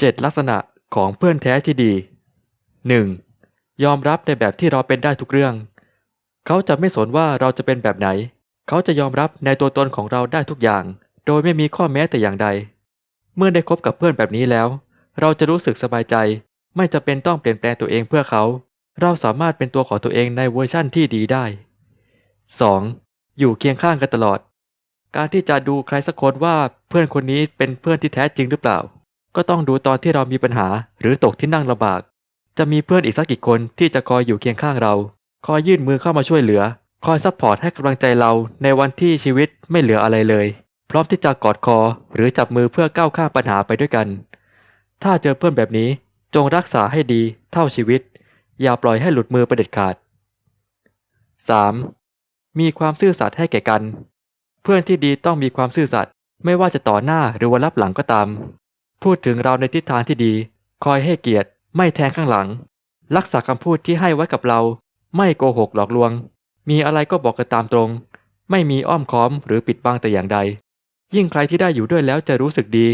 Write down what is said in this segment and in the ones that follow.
7 ลักษณะของเพื่อนแท้ที่ดี 1. ยอมรับในแบบที่เราเป็นได้ทุกเรื่อง เขาจะไม่สนว่าเราจะเป็นแบบไหน เขาจะยอมรับในตัวตนของเราได้ทุกอย่าง โดยไม่มีข้อแม้แต่อย่างใด เมื่อได้คบกับเพื่อนแบบนี้แล้ว เราจะรู้สึกสบายใจ ไม่จะเป็นต้องเปลี่ยนแปลงตัวเองเพื่อเขา เราสามารถเป็นตัวของตัวเองในเวอร์ชั่นที่ดีได้ 2. อยู่เคียงข้างกันตลอด การที่จะดูใครสักคนว่าเพื่อนคนนี้เป็นเพื่อนที่แท้จริงหรือเปล่า ก็ต้องดูตอนที่เรามีปัญหาหรือตกที่นั่งลำบาก จะมีเพื่อนอีกสักกี่คนที่จะคอยอยู่เคียงข้างเรา คอยยื่นมือเข้ามาช่วยเหลือ คอยซัพพอร์ตให้กำลังใจเราในวันที่ชีวิตไม่เหลืออะไรเลย พร้อมที่จะกอดคอหรือจับมือเพื่อก้าวข้ามปัญหาไปด้วยกัน ถ้าเจอเพื่อนแบบนี้จงรักษาให้ดีเท่าชีวิต อย่าปล่อยให้หลุดมือไปเด็ดขาด 3. มีความซื่อสัตย์ให้แก่กัน เพื่อนที่ดีต้องมีความซื่อสัตย์ไม่ว่าจะต่อหน้าหรือว่ารับหลังก็ตาม พูดถึงเราในทิศทางที่ดี คอยให้เกียรติ ไม่แทงข้างหลัง รักษาคำพูดที่ให้ไว้กับเรา ไม่โกหกหลอกลวง มีอะไรก็บอกกันตามตรง ไม่มีอ้อมค้อมหรือปิดบังแต่อย่างใด ยิ่งใครที่ได้อยู่ด้วยแล้วจะรู้สึกดี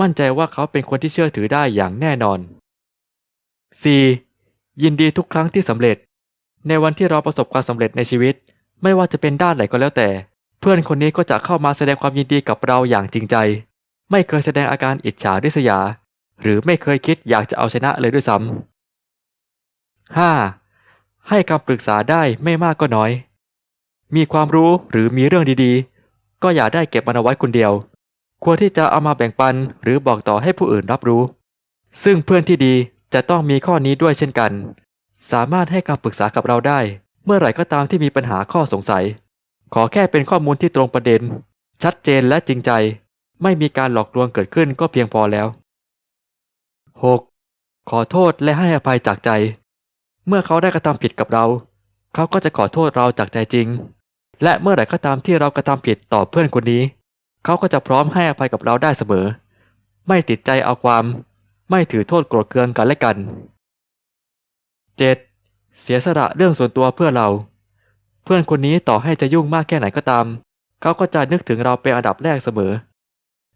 มั่นใจว่าเขาเป็นคนที่เชื่อถือได้อย่างแน่นอน 4. ยินดีทุกครั้งที่สำเร็จ ในวันที่เราประสบความสำเร็จในชีวิต ไม่ว่าจะเป็นด้านไหนก็แล้วแต่ เพื่อนคนนี้ก็จะเข้ามาแสดงความยินดีกับเราอย่างจริงใจ ไม่เคยแสดงอาการอิจฉาริษยา หรือไม่เคยคิดอยากจะเอาชนะเลยด้วยซ้ำ 5. ให้คำปรึกษาได้ไม่มากก็น้อย มีความรู้หรือมีเรื่องดีๆ ก็อย่าได้เก็บมันเอาไว้คนเดียว ควรที่จะเอามาแบ่งปันหรือบอกต่อให้ผู้อื่นรับรู้ ซึ่งเพื่อนที่ดีจะต้องมีข้อนี้ด้วยเช่นกัน สามารถให้คำปรึกษากับเราได้ เมื่อไหร่ก็ตามที่มีปัญหาข้อสงสัย ขอแค่เป็นข้อมูลที่ตรงประเด็น ชัดเจนและจริงใจ ไม่มีการหลอกลวงเกิดขึ้นก็เพียงพอแล้ว 6. ขอโทษและให้อภัยจากใจ เมื่อเขาได้กระทำผิดกับเรา เขาก็จะขอโทษเราจากใจจริง และเมื่อไหร่ก็ตามที่เรากระทำผิดต่อเพื่อนคนนี้ เขาก็จะพร้อมให้อภัยกับเราได้เสมอ ไม่ติดใจเอาความ ไม่ถือโทษโกรธเคืองกันและกัน 7. เสียสละเรื่องส่วนตัวเพื่อเรา เพื่อนคนนี้ต่อให้จะยุ่งมากแค่ไหนก็ตาม เขาก็จะนึกถึงเราเป็นอันดับแรกเสมอ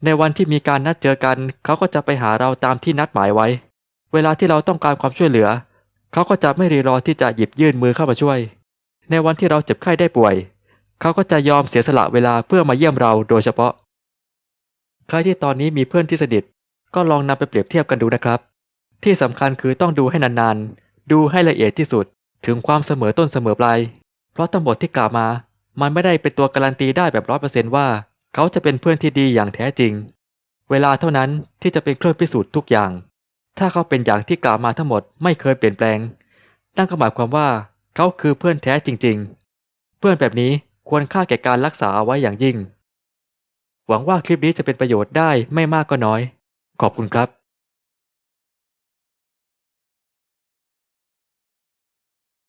ในวันที่มีการนัดเจอกัน เขาก็จะไปหาเราตามที่นัดหมายไว้ เวลาที่เราต้องการความช่วยเหลือ เขาก็จะไม่รีรอที่จะหยิบยื่นมือเข้ามาช่วย ในวันที่เราเจ็บไข้ได้ป่วย เขาก็จะยอมเสียสละเวลาเพื่อมาเยี่ยมเราโดยเฉพาะ ใครที่ตอนนี้มีเพื่อนที่สนิทก็ลองนำไปเปรียบเทียบกันดูนะครับ ที่สำคัญคือต้องดูให้นานๆ ดูให้ละเอียดที่สุด ถึงความเสมอต้นเสมอปลาย เพราะทั้งหมดที่กล่าวมา มันไม่ได้เป็นตัวการันตีได้แบบร้อยเปอร์เซนต์ว่า เขาจะเป็นเพื่อนที่ดีอย่างแท้จริง เวลาเท่านั้นที่จะเป็นเครื่องพิสูจน์ทุกอย่าง ถ้าเขาเป็นอย่างที่กล่าวมาทั้งหมดไม่เคยเปลี่ยนแปลง นั่นก็หมายความว่าเขาคือเพื่อนแท้จริง ๆ เพื่อนแบบนี้ควรค่าแก่การรักษาเอาไว้อย่างยิ่ง หวังว่าคลิปนี้จะเป็นประโยชน์ได้ไม่มากก็น้อย ขอบคุณครับ